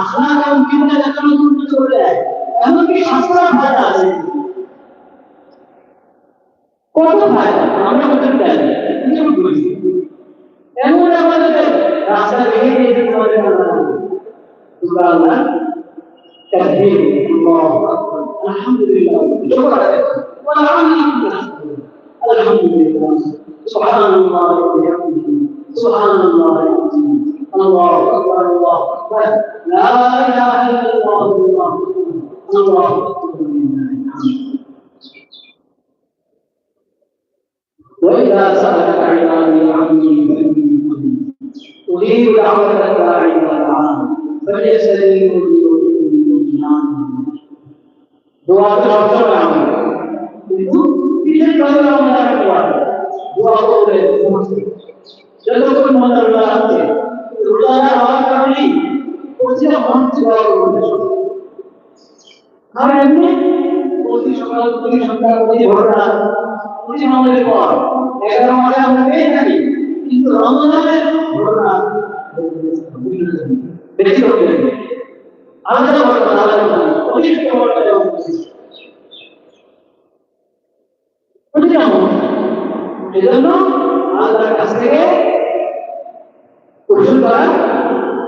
আখলাক এবং চিন্তা চেতনা উন্নত করে দেয় এমনকি শাসনার ফায়দা আছে। কত ফায়দা আমরা কত জানি এমন আমাদের রাস্তা দেখে নিয়ে তোমাদের আল্লাহ তাকবীর, আল্লাহু আকবার। আলহামদুলিল্লাহ। শুকর ওয়া আলহামদুলিল্লাহ। আলহামদুলিল্লাহ। সুবহানাল্লাহ। ওয়া বিহামদিহি সুবহানাল্লাহ। আল্লাহু আকবার। আল্লাহু আকবার। لا اله الا الله الله واذا প্রতিটা করবে আর এমনি প্রতি সকাল, প্রতি সন্ধ্যা, প্রতি রাত প্রতি আমাদের পর এগারো মাসে আমরা পেয়ে থাকি, কিন্তু রমজানের রাত বেশি হতে আলাদা বড় আলাদা বড় প্রতিটা মানুষ এজন্য আল্লাহর কাছ থেকে কৌশল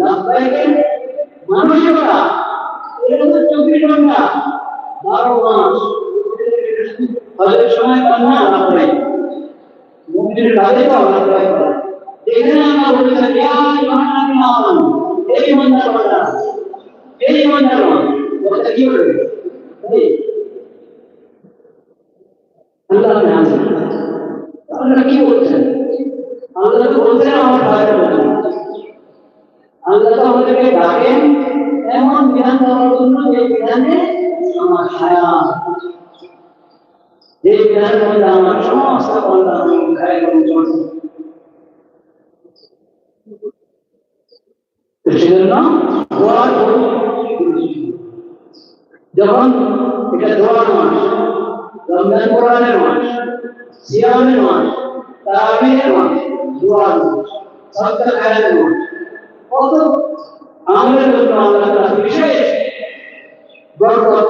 লাভবাহিকের না বারো মাস হজের সময় কান্না আলাপ করে মুক্তির কাজে তো আলাপ করে যেখানে আমরা বলেছেন ইয়া এই ইমানদার এই ইমানদার মান কি আল্লাহ আল্লাহ বলছেন আল্লাহ বলছেন আমার বলছেন আল্লাহ তো আমাদেরকে ডাকেন এমন বিধান দেওয়ার জন্য যে বিধানে আমার ছায়া। যে বিধান মধ্যে আমার সমস্ত বন্ধা খায় যখন এটা দোয়ার মাস রমজান কোরআনের মাস সিয়ামের মাস তারাবিহের মাস দোয়ার মাস খায়ের মাস কত? আমাদের জন্য আল্লাহ তাআলা বিশেষ বরকত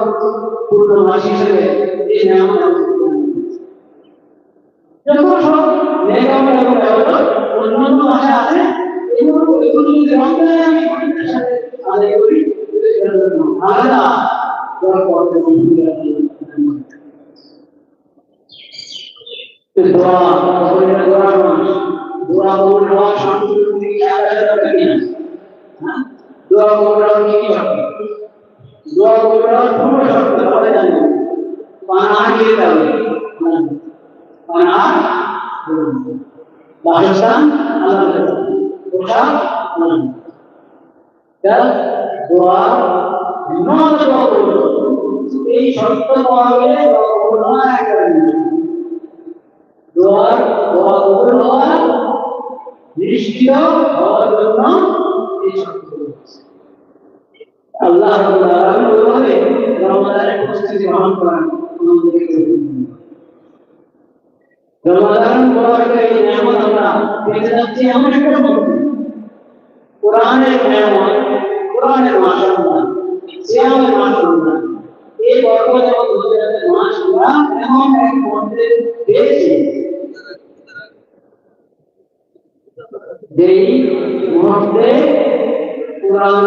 পূর্ণ হিসেবে এই নিয়ামত। যত সব নেকামল এবং ইবাদত অন্যান্য মাসে আছে এগুলো এগুলো যদি রমজানে আমি গরিবদের সাথে আদায় করি আলাদা বরকত এবং আল্লাহ দোয়া মাস দোয়া কবুল হওয়া শান্তি কি খেয়াল রাখা দরকার হ্যাঁ? দোয়া কবুল হওয়ার কি কি শর্ত দোয়া কবুল হওয়ার পূর্ণ শর্ত বলে কি গেলে দোয়ার দোয়া কবুল নিশ্চিত হওয়ার জন্য এই শর্তগুলো আছে। আল্লাহ রাব্বুল আলামিন বলে রমাদানের প্রস্তুতি গ্রহণ করেন রমাদান মুবারকের এই মাস আমরা এমন এক মুহূর্তে পেয়েছি। যেই মুহূর্তে কোরআন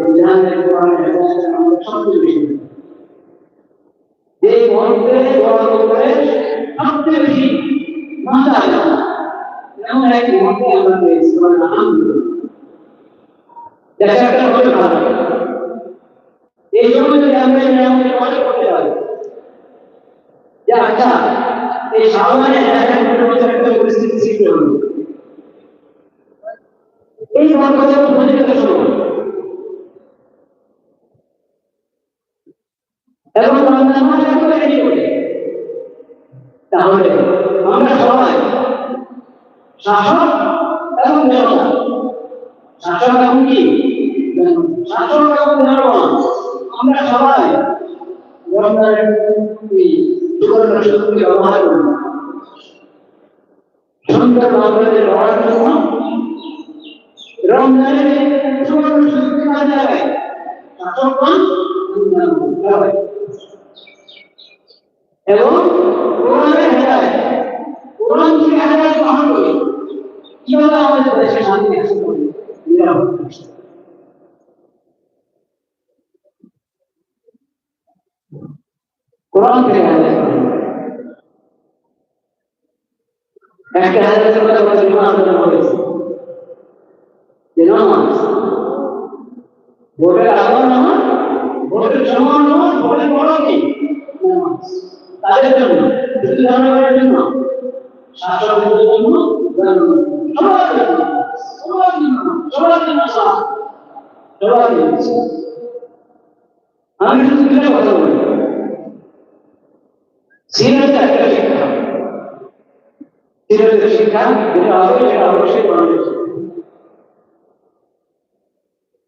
বিধানের কোরআনের আমাদের সবচেয়ে বেশি যে মুহূর্তে দোয়া করে, সবচেয়ে বেশি এই যদি আমরা আচ্ছা পরিস্থিতি সৃষ্টি হলো। এই বরকতের শুরু একেবারে রেডি করে। তাহলে আমরা সবাই শাসক এবং শাসক এবং কি? শাসক এবং আমরা সবাই ব্যবহার করি। সুন্দর রমজানের লড়ার জন্য রমজানের সুবর্ণ সুযোগকে কাজে লাগাই শাসকগণ এবং কোরআনের হেদায়েত কোরআন থেকে হেদায়েত গ্রহণ করি কীভাবে আমাদের দেশে শান্তি আসতে পারে। কোরআন থেকে হেদায়েত একটা হেদায়েতের কথা বলে জুমা আলোচনা হয়েছে যে নামাজ ভোটের সমান নামাজ ভোটের কি নামাজ তাদের জন্য শুধু জনগণের জন্য শাসকদের জন্য আমি শুধু দুটো কথা বলি। সিরাজটা একটা শিক্ষা। সিরাজের শিক্ষা যেটা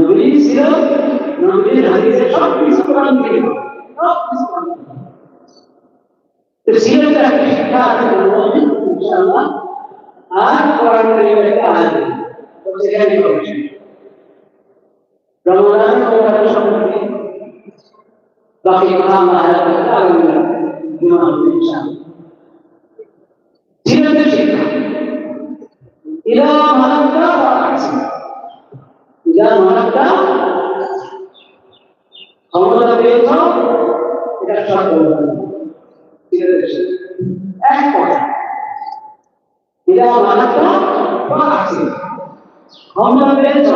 অস্বীকার করে। নবী সিরাত নবীর হাদিসে সব কিছু কোরআন থেকে পাবে। সব কিছু কোরআন থেকে পাবে। তো সিরাতের একটা শিক্ষা আছে বলব ইনশাআল্লাহ আর কোরআন কারিমের একটা আয়াত তো সেখানে হবে রমজান রমজান সম্পর্কে বাকি কথা আমরা আয়াত করতে আগামী জুমা হবে ইনশাআল্লাহ সিরাতের শিক্ষা ইলা মালাক্কা ওয়া আহসান ইলা মালাক্কা ক্ষমতা পেয়েছ, এটা শর্ত এক কথা মালাক্কা ওয়া আহসান ক্ষমতা পেয়েছ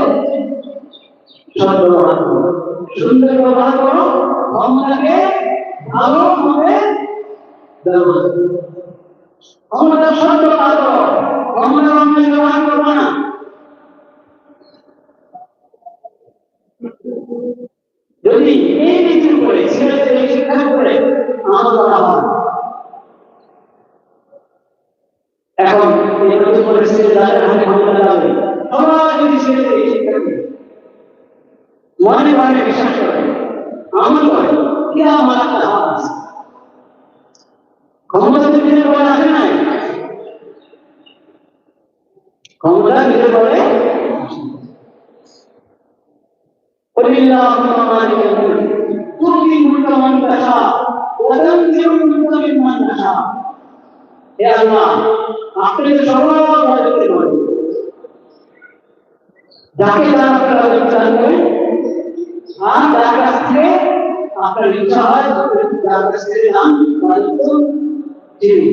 সৎ ব্যবহার করো সুন্দর ব্যবহার করো, ক্ষমতাকে ভালোভাবে ব্যবহার ক্ষমতা ব্যবহার করো, ক্ষমতা ব্যবহার করব না। যদি এই নীতির উপরে ছেলেদের এই শিক্ষার উপরে আমল করা হয় এখন এই নতুন পরিস্থিতি যাদের হাতে ক্ষমতা যাবে সবাই যদি ছেলেদের এই শিক্ষা করে মনে মনে বিশ্বাস করে আমল করে কি আমার একটা হাত আছে ক্ষমতা তো দিনের বলে আসে নাই ক্ষমতা দিনের বলে قل اللهم مالك الملك تؤتي الملك من تشاء وتنزع الملك ممن تشاء হে আল্লাহ আপনি তো সর্বদা রাজত্ব করেন যাকে তার আপনার রাজত্ব দান করেন আর যার কাছ থেকে আপনার ইচ্ছা হয় যার কাছ থেকে নাম রাজত্ব চিনি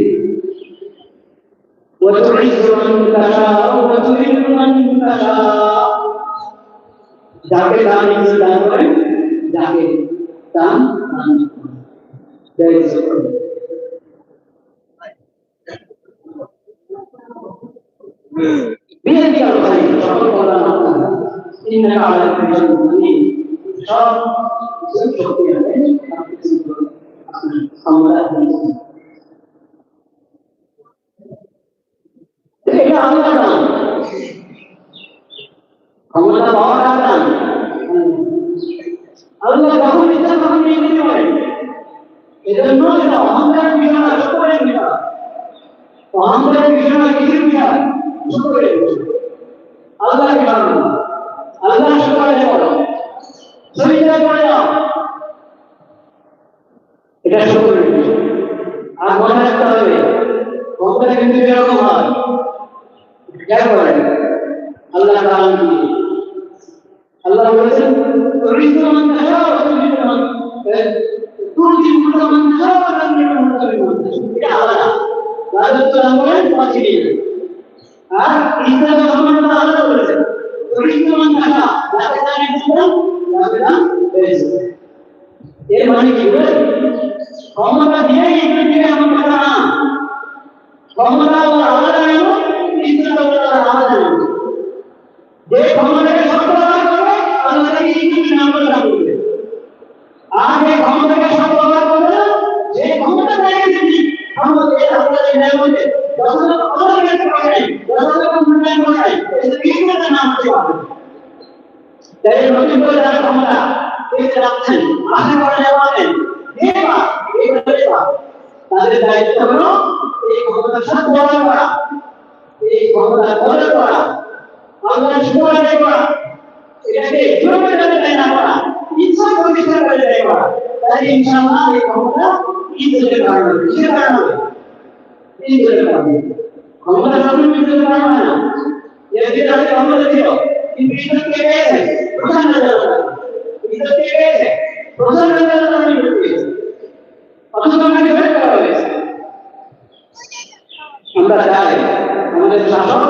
وتعز من تشاء وتذل من تشاء যাকে দান ইচ্ছে দান করেন যাকে দান। আপনার ক্ষমতা পাওয়ার দান আল্লাহ যখন ইচ্ছা তখন নিয়ে নিতে পারেন এজন্য এটা অহংকার বিষয় না সকলের বিষয় অহংকার বিষয় না কিছুর বিষয় বিষয় আল্লাহ না আল্লাহ সকলে বলো শরীরে করে দাও এটা সকলের বিষয় আর মনে আল্লাহ বলেছেন তুরিদু মান তুরিদু মান তাশা ওয়া তুরিদু মান এটা আলাদা রাজত্ব বলেন পাঁচিয়ে আর ইসলাম ধর্ম আলাদা বলেছেন ইচ্ছা যাকে না এর মানে কি বলে ক্ষমতা দিয়ে না ক্ষমতা আলাদা এমন ইসলাম আলাদা এমন যে যে ক্ষমতাকে সর্বদাই করবে না যে ক্ষমতা পেয়ে গেছি আমাকে আল্লাহ এই বলে যতটা আল্লাহ কাছে পাবে যতটা মূল্যায়ন করে এই ইংরেজি নাম হতে পারবে তাই নতুন করে যারা ক্ষমতা এই যে রাখছেন আশা করা যাবেন দেবা এই দেবা তাদের দায়িত্ব হলো এই সদ্ব্যবহার করা করা করা এটাকে জোরে জোরে দেয় না করা ইচ্ছা প্রতিষ্ঠা করে দেয় করা তাই ইনশাআল্লাহ এই ক্ষমতা ইজ্জতের কারণ হবে কিসের কারণ হবে ইজ্জতের কারণ ক্ষমতা করা আমরা চাই আমাদের শাসক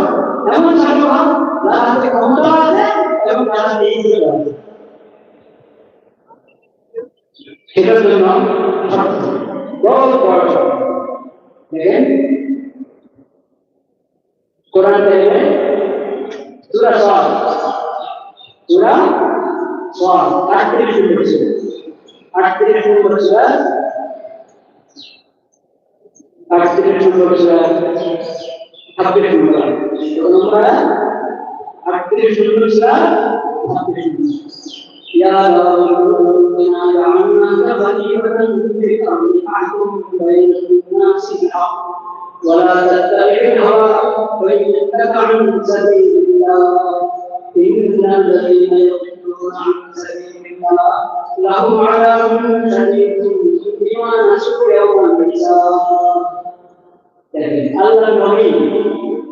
এমন হোক যার হাতে ক্ষমতা আছে এবং হাতে ইজ্জত আছে। সেটার জন্য বড়। দেখেন, কোরআন দেখবে সূরা সওয়াল। সূরা সওয়াল। 38 নম্বর সূরা। 38 নম্বর সূরা। 38 নম্বর সূরা। 26 নম্বর কত নম্বর 38 নম্বর সূরা 26 নম্বর ইয়া يا داود إنا جعلناك خليفة في الأرض فاحكم بين الناس بالحق ولا تتبع الهوى فيضلك عن سبيل الله إن الذين يضلون عن سبيل الله لهم عذاب شديد بما نسوا يوم الحساب لكن الله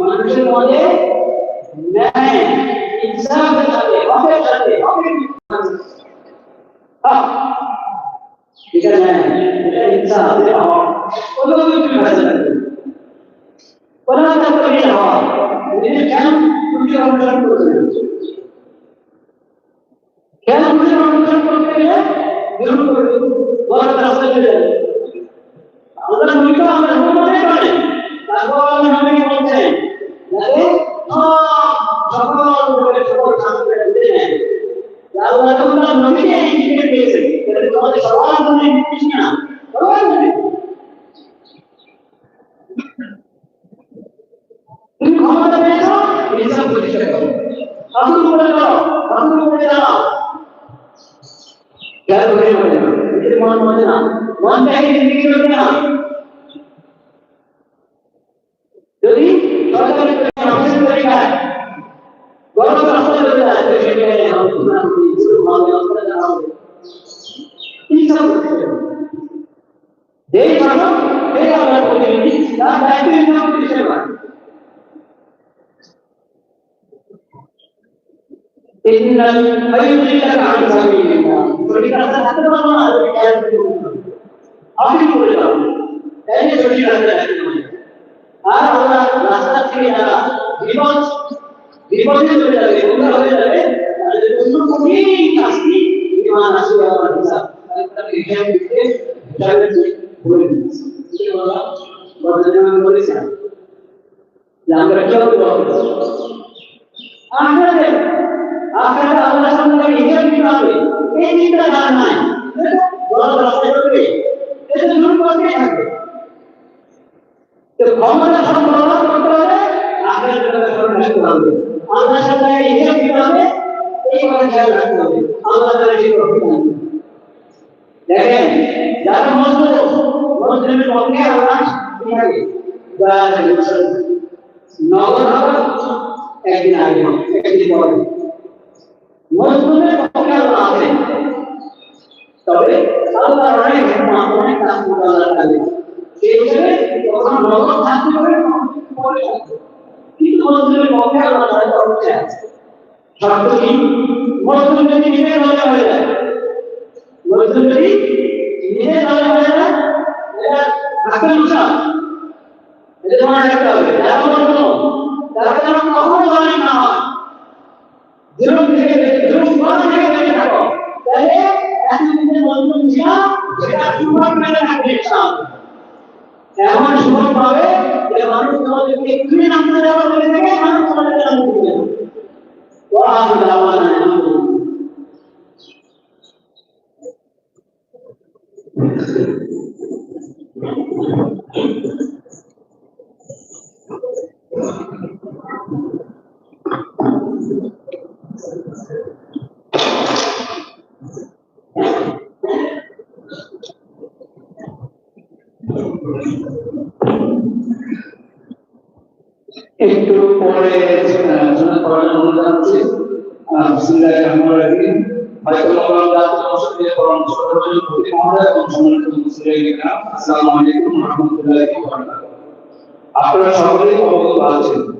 মানুষের মধ্যে ন্যায় ইনসাফের সাথে হকের সাথে হকের হক এটা ন্যায় এটা ইনসাফ এটা হক কোনো কিছু ভাষা লাগবে কোনো একটা বিল হক নইতো আমরা মনে করে তারপর আমাকে বলছেন যাতে সকল করে সকল শান্তি দিলেন আল্লাহ তাআলা নবীকে এই দিকে দিয়েছেন এটা তোমাদের সবার জন্য নির্দেশ না সবার জন্য তুমি ক্ষমতা পেয়েছ হিসাব প্রতিষ্ঠা করো শাসন করে দাও শাসন করে দাও কেন করে বলে না এটা মন মনে না মন চাই জিন্দগি করবে না যদি إنهم يضلك عن சொல்லி আর আমরা রাস্তা থেকে যারা বিপদ, বিপদে চলে যাবে গুমরা হয়ে যাবে। তাদের জন্য কঠিন শাস্তি ইমান আসবে আমার হিসাব বলে যে আমরা কেউ এই তার নাই। বড় রাস্তায় চলবে এটা শুরু করতেই থাকবে তো ক্ষমতা সম্পাদন করতে হবে আগের জন্য স্মরণ রাখতে হবে আল্লাহর সাথে হিসাব দিতে হবে এই কথা খেয়াল রাখতে হবে আল্লাহ তাআলা সেই তৌফিক দান করুন। দেখেন যারা মজলুম মজলুমের পক্ষে আমরা কি থাকে নগদ হবে একদিন আগে হবে, একদিন পরে মজলুমের পক্ষে আল্লাহ আছেন তবে আল্লাহ অনেক হিকমত অনেক কাজ করে আল্লাহর কাজে সেই হিসেবে তখন নগদ থাকতে হবে পরে থাকতে হবে। কিন্তু মজলুমের পক্ষে আল্লাহ তাআলা তরফে আছে শর্ত কি মজলুম যদি নিজের রাজা হয়ে যায় মজলুম যদি নিজের রাজা হয়ে যায় এটা হাকের মুসা এটা তোমার রাখতে হবে যারা মজলুম তারা যেন কখনো জানি না হয় জুলুম থেকে জুলুম করা থেকে বেঁচে থাকো তাহলে এতদিনের মজলুম ছিল সেটা সুযোগ মেলে থাকবে ইনশাআল্লাহ এমন সুযোগ পাবে যে মানুষ তোমাদেরকে এক্ষুনি নামতে যাওয়া বলে থেকে মানুষ তোমাদেরকে নামতে দিবে না وآخر دعوانا الحمد لله ওয়া বারাকাতুহু। আপনারা সকলেই অবগত আছেন।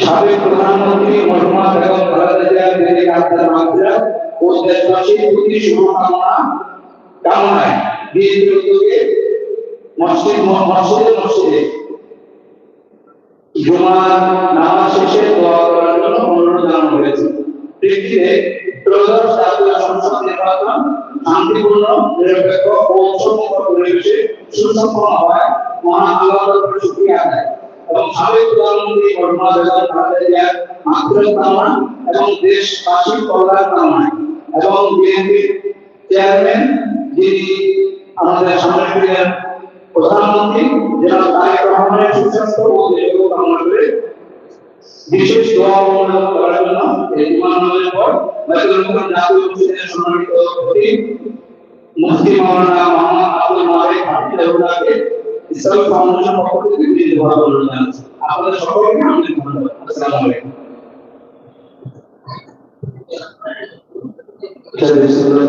সাবেক প্রধানমন্ত্রী মরহুমা বেগম খালেদা আত্মার মাত্রা ও দেশবাসীর প্রতি শুভকামনা কামনায় বিএনপি উদ্যোগে মসজিদ মসজিদে মসজিদে জুমার নামাজ শেষে দোয়া করার জন্য অনুরোধ জানানো হয়েছে। সংসদ নির্বাচন শান্তিপূর্ণ, নিরপেক্ষ ও পরিবেশে সুসম্পন্ন হয়। মহান আদায়। এবং সাবেক প্রধানমন্ত্রী কর্মা বেগম খালেদা জিয়ার মাতৃ কামনা এবং দেশবাসীর কল্যাণ কামনায় এবং বিএনপির চেয়ারম্যান যিনি আমাদের সামনে প্রিয় প্রধানমন্ত্রী জনাব তারেক রহমানের সুস্বাস্থ্য ও দীর্ঘ কামনা করে বিশেষ দোয়া অবলম্বন করার জন্য এই বিমানবন্দরের পর বাইতুল ইসলামী ফাউন্ডেশন পক্ষ থেকে বিভিন্ন দোয়া জানাচ্ছি আপনাদের সকলকে আমাদের ধন্যবাদ। আসসালামু আলাইকুম। Jadi sebelum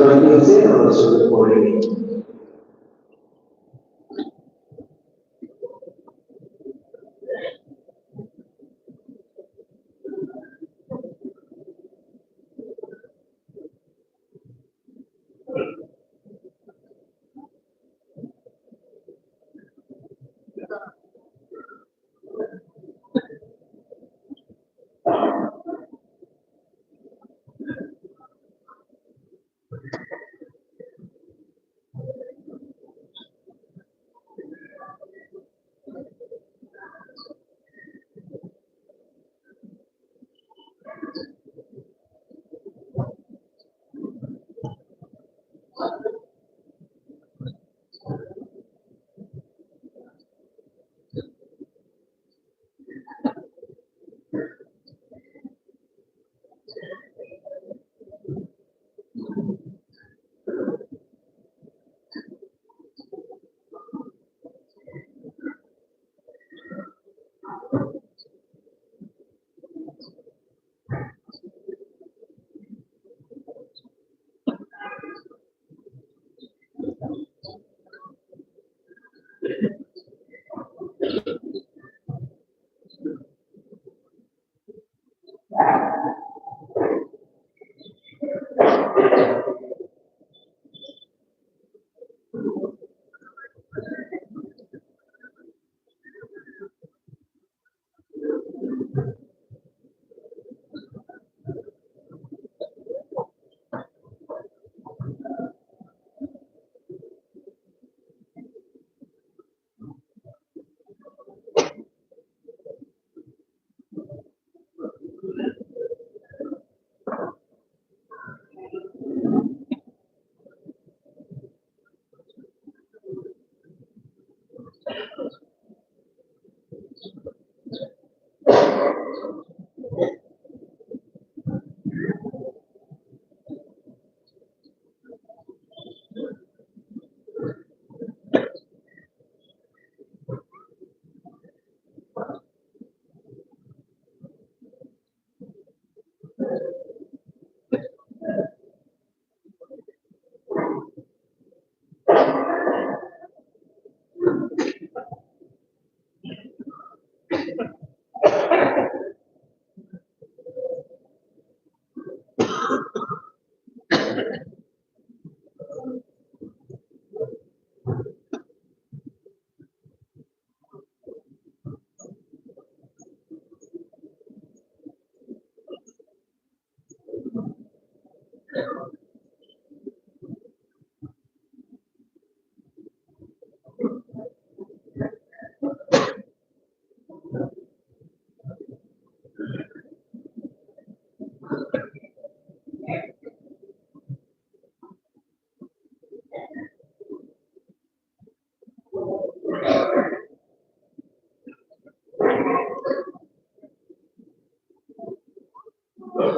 Thank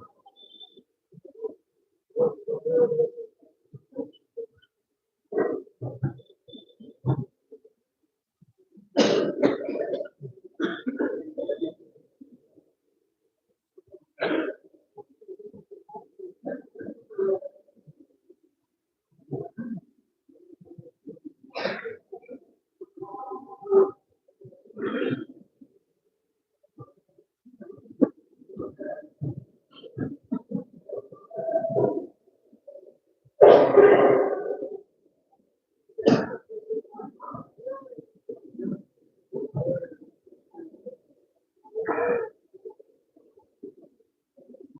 you.